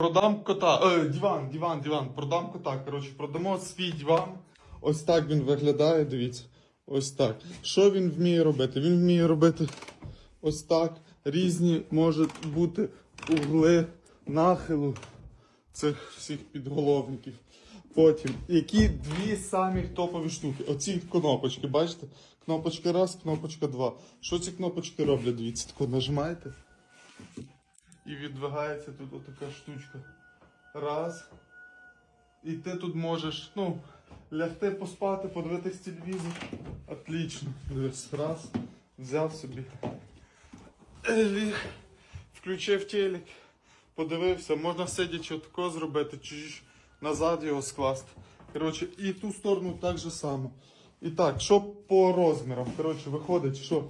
Продам кота. Е, диван, диван, диван. Продам кота. Коротше, продамо свій диван. Ось так він виглядає, дивіться. Ось так. Що він вміє робити? Він вміє робити ось так. Різні можуть бути угли нахилу цих всіх підголовників. Потім, які дві самі топові штуки. Оці кнопочки, бачите? Кнопочка раз, кнопочка два. Що ці кнопочки роблять? Дивіться, тако нажимаєте. І відвигається тут отака штучка. Раз. І ти тут можеш, ну, лягти поспати, подивитись телевізор. Отлично. Дивись, раз. Взяв собі. Ліг. Включив телек. Подивився, можна сидячи отако зробити, чи назад його скласти. Коротше, і ту сторону так же само. І так, що по розмірам? Коротше, виходить, що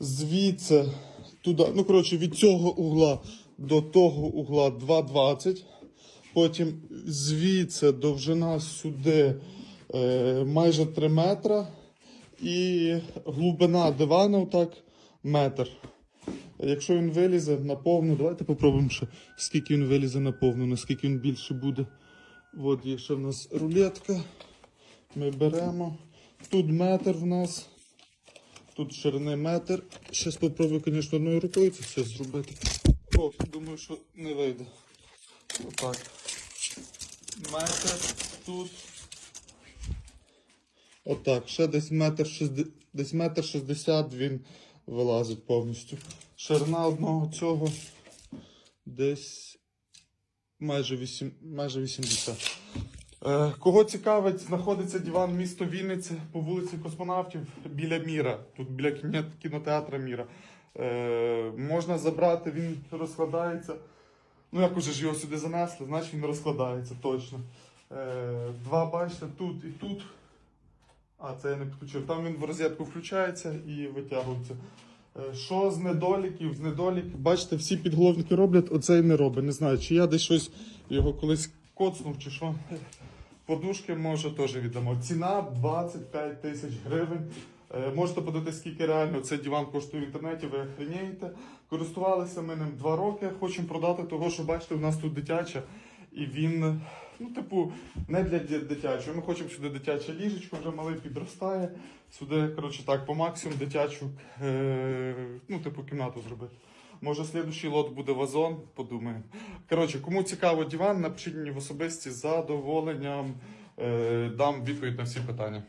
звідси туди, ну коротше, від цього угла до того угла 2,20. Потім звідси довжина сюди е, майже 3 метра. І глибина дивана отак метр. Якщо він вилізе на повну, давайте попробуємо ще, скільки він вилізе на повну, наскільки він більше буде. От є ще в нас рулетка. Ми беремо. Тут метр в нас. Тут ширини метр. Зараз спробую, звісно, одною рукою це все зробити. О, думаю, що не вийде. Отак. Метр тут. Отак. Ще десь метр шестдесят, десь метр шістдесят він вилазить повністю. Ширина одного цього десь майже, 8, майже 80. Е, кого цікавить, знаходиться диван місто Вінниця по вулиці Космонавтів біля Міра. Тут біля кінотеатра Міра. Е, можна забрати, він розкладається. Ну, як уже ж його сюди занесли, значить він розкладається точно. Е, два, бачите, тут і тут. А, це я не підключив. Там він в розетку включається і витягується. Е, Що з недоліків? З недоліків, бачите, всі підголовники роблять, оцей не робить. Не знаю, чи я десь щось його колись коцнув, чи що. Подушки може теж віддамо. Ціна 25 тисяч гривень. Е, Можете подивитися, скільки реально цей диван коштує в інтернеті, ви охренієте. Користувалися ми ним два роки. Хочемо продати того, що бачите, у нас тут дитяча. І він, ну, типу, не для дитячого. Ми хочемо сюди дитяче ліжечко, вже малий підростає. Сюди, коротше, так, по максимуму дитячу, е, ну, типу, кімнату зробити. Може, слідущий лот буде вазон, подумаємо. Коротше, кому цікаво диван, напишіть мені в особисті з задоволенням. Е, дам відповідь на всі питання.